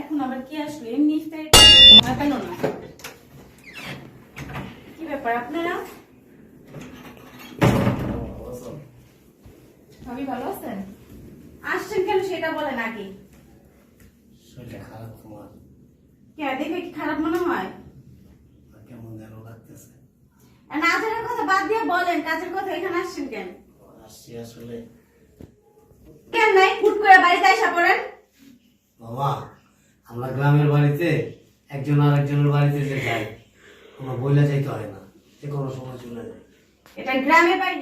এখন আবার কি আসলো? এমনি ইফতারি সময় পেল না। কি ব্যাপার আপনারা? ভাবি ভালো আছেন? আসছেন কেন সেটা বলেন আগে। খারাপ তোমার। কে দেখে কি খারাপ মনে হয়? কেমন যেন লাগতেছে। নাচের কথা বাদ দিয়ে বলেন কাজের কথা এখানে আসছেন কেন? আসছি আসলে। কেন নাই? ফুট করে বাড়িতে আসা পড়েন। বাবা আমরা গ্রামের বাড়িতে একজন আর একজনের বাড়িতে যে যাই কোনো বইলে যাইতে হয় না যে কোনো সময় চলে যায়। এটা গ্রামে বাড়ি?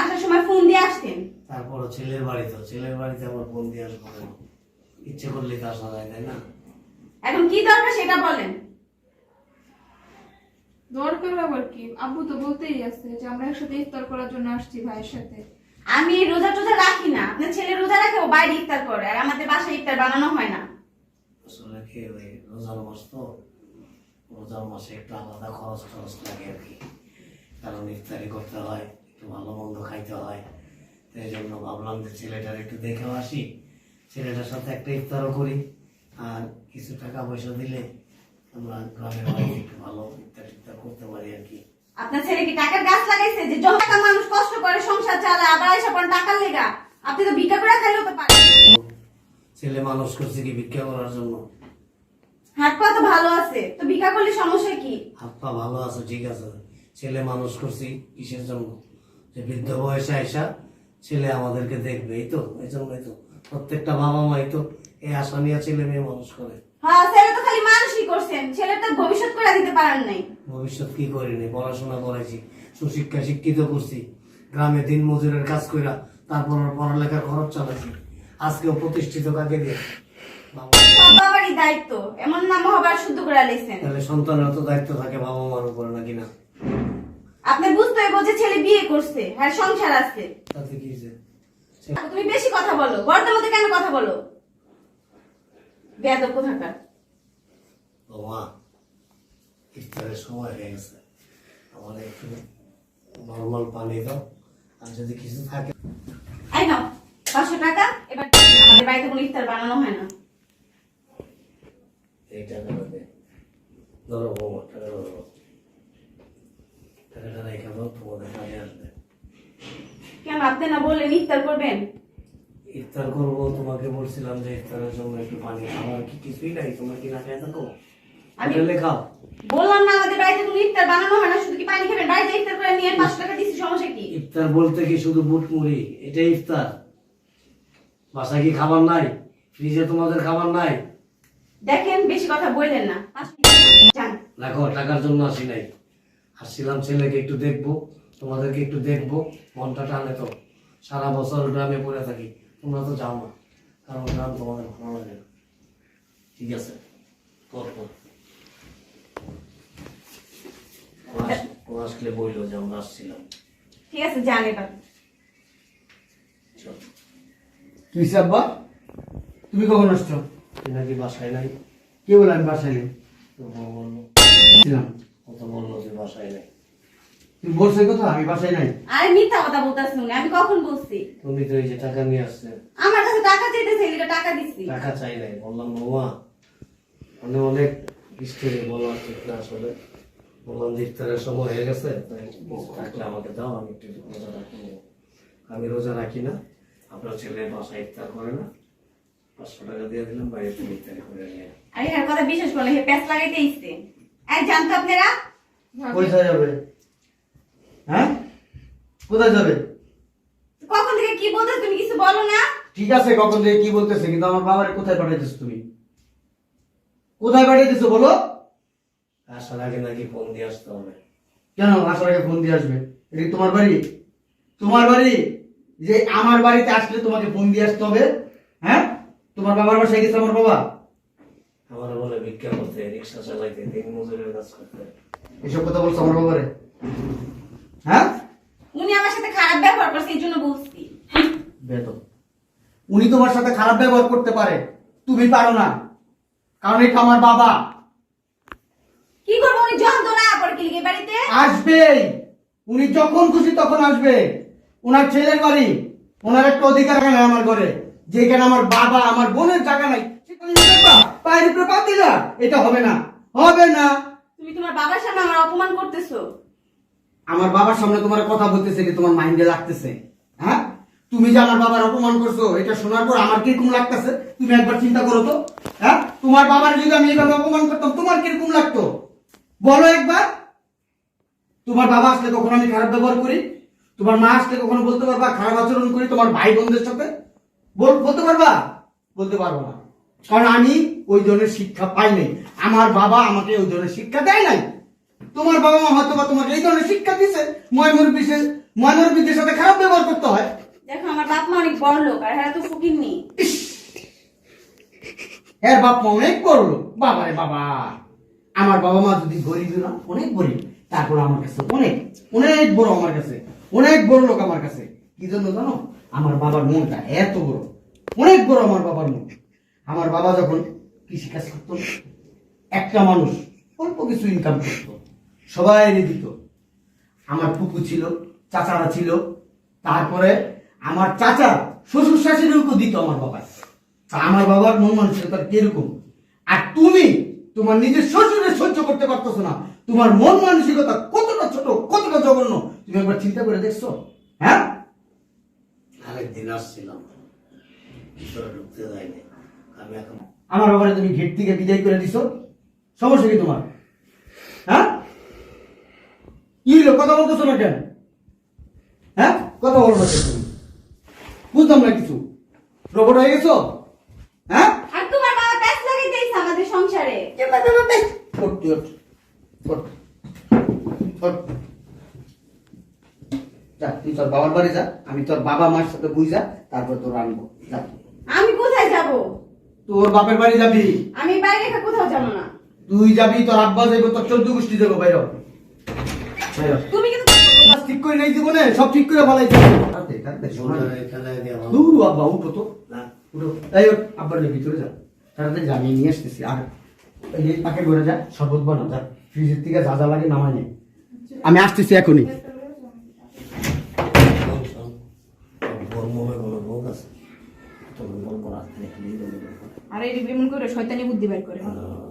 আসার সময় ফোন দিয়ে আসতেন। তারপরও ছেলের বাড়িতে ছেলের বাড়িতে আমার বোন দিয়ে আসব? ইচ্ছে করলে তো আসা যায় তাই না? এখন কি দরকার সেটা বলেন। দরকার আবার কি? আব্বু তো বলতেই আছে যে আমরা একসাথে ইফতার করার জন্য আসছি ভাইয়ের সাথে। আমি রোজা টোজা রাখি না। আপনার ছেলে রোজা রাখে ও বাইরে ইফতার করে আর আমাদের বাসায় ইফতার বানানো হয় না। আসলে কি ওই রোজার মাস তো? রোজার মাসে একটু আলাদা খরচ খরচ লাগে আর কি। কারণ ইফতারি করতে হয়, একটু ভালো মন্দ খাইতে হয়। এই জন্য ভাবলাম যে ছেলেটার একটু দেখেও আসি। ছেলেটার সাথে একটা ইফতারও করি। আর কিছু টাকা পয়সা দিলে আমরা গ্রামের বাড়িতে একটু ভালো ইফতার টিফতার করতে পারি আর কি। আপনার ছেলে কি টাকার গাছ লাগাইছে? যে টাকা মানুষ কষ্ট করে সংসার চালায়, আবার এসে টাকার লেগা, আপনি তো ভিক্ষা করে খাইলেও তো পারেন। ছেলে মানুষ করছে কি ভিক্ষা করার জন্য? হাত পা তো ভালো আছে তো ভিক্ষা করলে সমস্যা কি? হাত পা ভালো আছে ঠিক আছে। ছেলে মানুষ করছি কিসের জন্য? যে বৃদ্ধ বয়সে আইসা ছেলে আমাদেরকে দেখবে এই তো এই জন্যই তো। প্রত্যেকটা বাবা মাই তো এই আশা নিয়ে ছেলে মেয়ে মানুষ করে। হ্যাঁ ছেলে তো খালি মানুষই করছেন ছেলেটা ভবিষ্যৎ করে দিতে পারেন নাই। ভবিষ্যৎ কি করিনি পড়াশোনা করেছি সুশিক্ষা শিক্ষিত করছি গ্রামে দিন মজুরের কাজ কইরা তারপর পড়ালেখার খরচ চালাইছি। আজকেও প্রতিষ্ঠিত কাকে দিয়ে? বাবারই দায়িত্ব। এমন না মহাবার শুদ্ধ করে লাইছেন তাহলে সন্তানের তো দায়িত্ব থাকে বাবা মার উপরে নাকি না? আপনি বুঝতে হইব যে ছেলে বিয়ে করছে আর সংসার আছে। তাতে কি হয়েছে? তুমি বেশি কথা বলো। গর্তের মধ্যে কেন কথা বলো? বেয়াদব কোথাকার? বাবা ইফতারের সময় হয়ে গেছে। আমার একটু নর্মাল পানি দাও। আর যদি কিছু থাকে পাঁচশো টাকা? এবার আমাদের বাড়িতে কোনো ইফতার বানানো হয় না। এই টাকাটা দে ধরো বাবা টাকা ধরো টাকাটা রেখে দাও তোমাদের কাজে আসবে। কেন আপনি না বললেন ইফতার করবেন? ইফতার করব তোমাকে বলছিলাম যে ইফতারের জন্য একটু পানি। খাওয়ার কি কিছুই নাই তোমরা কি না খেয়ে থাকো আমি- খাও। বললাম না আমাদের বাড়িতে কোনো ইফতার বানানো হয় না শুধু কি পানি খাবেন? বাড়িতে ইফতার করে নিয়ে পাঁচশো টাকা দিচ্ছি সমস্যা কি? ইফতার বলতে কি শুধু বুট মুড়ি এটাই ইফতার। বাসায় কি খাবার নাই? ফ্রিজে তোমাদের খাবার নাই? দেখেন বেশি কথা বললেন না। যান। দেখো টাকার জন্য আসি নাই। আসছিলাম ছেলেকে একটু দেখব তোমাদেরকে একটু দেখব মনটা টানে তো। সারা বছর গ্রামে পড়ে থাকি তোমরা তো যাও না কারণ গ্রাম তোমাদের ভালো লাগে না। ঠিক আছে কর আসলে বইলো যে আমরা আসছিলাম। ঠিক আছে যান এবার চল তুই আব্বা? তুমি কখন আসছো? তুই নাকি বাসায় নাই। কে বলে আমি বাসায় নেই? তো বউ বলল। ছিলাম। ও তো বলল যে বাসায় নাই। তুমি বলছো এই কথা আমি বাসায় নাই। আরে মিথ্যা কথা বলতেছি উনি আমি কখন বলছি? তুমি তো এই যে টাকা নিয়ে আসছে আমার কাছে টাকা চাইতেছে এদিকে টাকা দিচ্ছি টাকা চাই নাই। বললাম বাবা মানে অনেক হিস্টোরি বলা ঠিক না আসলে। বললাম যে ইফতারের সময় হয়ে গেছে তাই আমাকে দাও আমি একটু রোজা রাখি আমি রোজা রাখি না। আপনার ছেলে বাসায় ইফতার করে না পাঁচশো টাকা দিয়ে দিলাম বাইরে থেকে ইফতারি করে নিয়ে আর এর কথা বিশ্বাস করলে হে প্যাস লাগাইতে এই জানতো আপনারা? কোথায় যাবে? হ্যাঁ? কোথায় যাবে? কখন থেকে কি বলতে তুমি কিছু বলো না? ঠিক আছে কখন থেকে কি বলতেছে কিন্তু আমার বাবারে কোথায় পাঠাইতেছো তুমি? কোথায় পাঠাইতেছো বলো? আসার আগে নাকি ফোন দিয়ে আসতে হবে। কেন? আসার আগে ফোন দিয়ে আসবে। এটা কি তোমার বাড়ি? তোমার বাড়ি? যে আমার বাড়িতে আসলে তোমাকে ফোন দিয়ে আসতে হবে। হ্যাঁ? তোমার বাবার বাসায় গেছে আমার বাবা? আমার বলে ভিক্ষা করতে রিক্সা চালাইতে দিন মজুরের কাজ করতে। এসব কথা বলছো আমার বাবারে? হ্যাঁ? উনি আমার সাথে খারাপ ব্যবহার করছে এই জন্য বলছি। বেদব। উনি তোমার সাথে খারাপ ব্যবহার করতে পারে। তুমি পারো না। কারণ এটা আমার বাবা। কি করব? উনি যন্ত্র না পড়ে কি বাড়িতে? আসবেই। উনি যখন খুশি তখন আসবে। ওনার ছেলের বাড়ি ওনার একটা অধিকার আছে আমার ঘরে। যেখানে আমার বাবা আমার বোনের জায়গা নাই সেখানে পায়ের উপরে এটা হবে না। হবে না। তুমি তোমার বাবার সামনে আমার অপমান করতেছো। আমার বাবার সামনে তোমার কথা বলতেছে কি তোমার মাইন্ডে লাগতেছে। হ্যাঁ? তুমি যে আমার বাবার অপমান করছ এটা শোনার পর আমার কীরকম লাগতেছে? তুমি একবার চিন্তা করো তো। হ্যাঁ? তোমার বাবার যদি আমি এইভাবে অপমান করতাম তোমার কীরকম লাগতো? বলো একবার। তোমার বাবা আসলে কখনো আমি খারাপ ব্যবহার করি? তোমার মা আসলে কখনো বলতে পারবা খারাপ আচরণ করি তোমার ভাই বোনদের সাথে? বলতে পারবা? বলতে পারব না। কারণ আমি ওই ধরনের শিক্ষা পাই নাই। আমার বাবা আমাকে ওই ধরনের শিক্ষা দেয় নাই। তোমার বাবা মা হয়তো বা তোমাকে এই ধরনের শিক্ষা দিছে। ময়মুর বিশেষ ময়মুর বিদের সাথে খারাপ ব্যবহার করতে হয়। দেখো আমার বাপ মা অনেক বড় লোক আর হ্যাঁ তো ফকির নেই। এর বাপ মা অনেক বড় লোক। বাবারে বাবা! আমার বাবা মা যদি গরিব না অনেক গরিব। তারপর আমার কাছে অনেক অনেক বড় আমার কাছে। অনেক বড় লোক আমার কাছে। কি জন্য জানো? আমার বাবার মনটা এত বড়। অনেক বড় আমার বাবার মন। আমার বাবা যখন কৃষি কাজ করতো, একটা মানুষ অল্প কিছু ইনকাম করতো। সবাই দিত। আমার পুকু ছিল, চাচারা ছিল। তারপরে আমার চাচা শ্বশুর শাশুড়িকে দিত আমার বাবা। তা আমার বাবার মন মানসিকতা কীরকম? আর তুমি তোমার নিজের শ্বশুরের সহ্য করতে পারতেছো না। তোমার মন মানসিকতা জঘন্য তুমি একবার চিন্তা করে দেখছ? হ্যাঁ? আরেকদিন আসছিলাম। ভিতরে ঢুকতে আমি এখন আমার বাবারে তুমি গেট থেকে বিদায় করে দিছো? সমস্যা কি তোমার? হ্যাঁ? কি হলো কথা বলতেছো না কেন? হ্যাঁ? কথা বলো না তুমি? বুঝলাম না কিছু। রোবট হয়ে গেছো? হ্যাঁ? আর তোমার বাবা প্যাচ লাগিয়ে দিয়েছে আমাদের সংসারে। ওঠ। ওঠ। ওঠ। যা তুই তোর বাবার বাড়ি যা আমি তোর বাবা মার সাথে বুঝা তারপর তোর আনব যা। আমি কোথায় যাব? তোর বাপের বাড়ি যাবি? আমি বাইরে রেখে কোথাও যাব না। তুই যাবি তোর আব্বা যাব তোর চোদ্দ গোষ্ঠী যাব বাইর। তুমি কিন্তু ঠিক করে নাই জীবনে সব ঠিক করে ভালো দূর আব্বা উঠো তো। উঠো। তাই আব্বার নিয়ে ভিতরে যা। তাড়াতাড়ি যা আমি নিয়ে আসতেছি। আর এই যে পাকে করে যা শরবত বানাও যা। ফ্রিজের থেকে যা যা লাগে নামাই নে। আমি আসতেছি এখনই শোন, শোন। তোর মনে কোনো রোগ আছে তোর মন করা খালি খালি রোগ আর এই এমন করে শয়তানি বুদ্ধি বের করে। আহ,